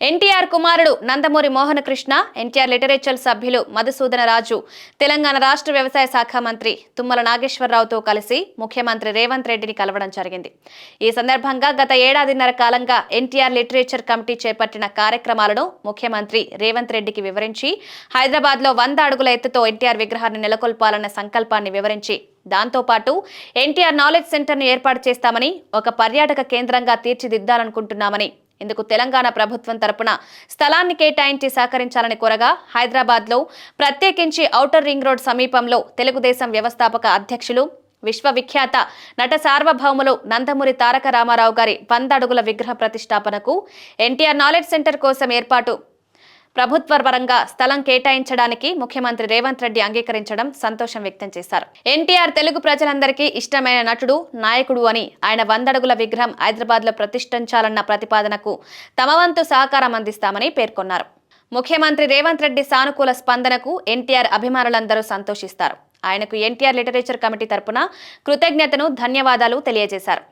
ఎన్టీఆర్ కుమారుడు నందమూరి మోహన కృష్ణ ఎన్టీఆర్ లిటరేచర్ సభ్యులు మధుసూదన రాజు తెలంగాణ రాష్ట్ర వ్యవసాయ శాఖ మంత్రి తుమ్మల నాగేశ్వరరావుతో కలిసి ముఖ్యమంత్రి రేవంత్ రెడ్డిని కలవడం జరిగింది. ఈ సందర్భంగా గత ఏడాదిన్నర కాలంగా ఎన్టీఆర్ లిటరేచర్ కమిటీ చేపట్టిన కార్యక్రమాలను ముఖ్యమంత్రి రేవంత్ రెడ్డికి వివరించి హైదరాబాద్లో వంద అడుగుల ఎత్తుతో ఎన్టీఆర్ విగ్రహాన్ని నెలకొల్పాలన్న సంకల్పాన్ని వివరించి దాంతోపాటు ఎన్టీఆర్ నాలెడ్జ్ సెంటర్ను ఏర్పాటు చేస్తామని ఒక పర్యాటక కేంద్రంగా తీర్చిదిద్దాలనుకుంటున్నామని ఇందుకు తెలంగాణ ప్రభుత్వం తరపున స్థలాన్ని కేటాయించి సహకరించాలని కోరగా హైదరాబాద్లో ప్రత్యేకించి ఔటర్ రింగ్ రోడ్ సమీపంలో తెలుగుదేశం వ్యవస్థాపక అధ్యక్షులు విశ్వవిఖ్యాత నట సార్వభౌములు నందమూరి తారక రామారావు గారి వంద అడుగుల విగ్రహ ప్రతిష్టాపనకు ఎన్టీఆర్ నాలెడ్జ్ సెంటర్ కోసం ఏర్పాటు ప్రభుత్వ పరంగా స్థలం కేటాయించడానికి ముఖ్యమంత్రి రేవంత్ రెడ్డి అంగీకరించడం సంతోషం వ్యక్తం చేశారు. ఎన్టీఆర్ తెలుగు ప్రజలందరికీ ఇష్టమైన నటుడు నాయకుడు అని ఆయన వందడుగుల విగ్రహం హైదరాబాద్లో ప్రతిష్ఠించాలన్న ప్రతిపాదనకు తమ వంతు సహకారం అందిస్తామని పేర్కొన్నారు. ముఖ్యమంత్రి రేవంత్ రెడ్డి సానుకూల స్పందనకు ఎన్టీఆర్ అభిమానులందరూ సంతోషిస్తారు. ఆయనకు ఎన్టీఆర్ లిటరేచర్ కమిటీ తరపున కృతజ్ఞతను ధన్యవాదాలు తెలియజేశారు.